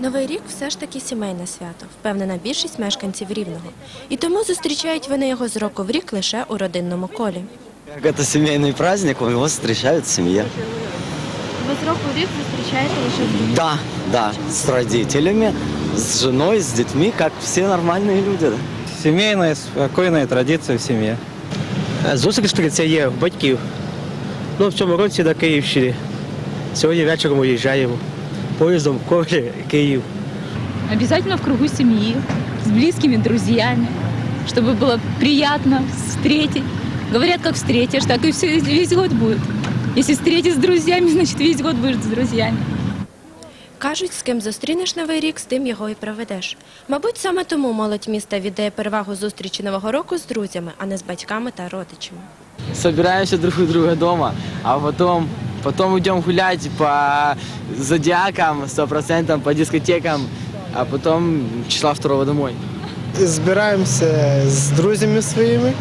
Новий рік все ж таки сімейне свято, впевнена більшість мешканців Рівного. І тому зустрічають вони його з року в рік лише у родинному колі. Как это семейный праздник, его встречают в семье. Ви з року в рік зустрічаєте лише Да, да, с родителями, с женой, с детьми, как все нормальные люди. да. Сімейна, спокійна традиція в сім'ї. Зустріч традиція є в батьків. Ну, в цьому році на Київщині. Сьогодні вечором уїжджаємо. Поїздом в Київ. Обязательно в кругу семьи, с близкими друзьями, чтобы было приятно встретить. Говорят, как встретишь, так и все весь год будет. Если встретишь с друзьями, значит весь год будешь с друзьями. Кажуть, з ким зустрінеш новий рік, з тим його і проведеш. Мабуть, саме тому молодь міста віддає перевагу зустрічі нового року з друзями, а не з батьками та родичами. собираемся друг у друга дома, а потом, потом идем гулять по зодиакам, сто процентов по дискотекам, а потом числа второго домой. збираємося з друзями своїми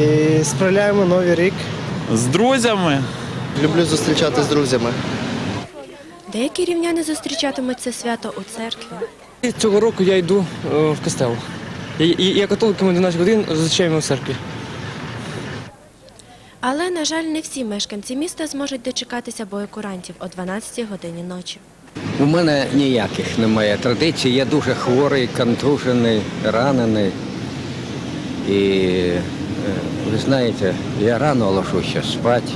і справляємо новий рік. З друзями. Люблю зустрічати з друзями. Деякі рівняни зустрічатимуть це свято у церкві. Цього року я йду е, в костел. Я, я, я ми 12 годин зустрічаємо в церкві. Але, на жаль, не всі мешканці міста зможуть дочекатися боєкурантів о 12 годині ночі. У мене ніяких немає традицій. Я дуже хворий, контужений, ранений. І е, ви знаєте, я рано ложуся спати.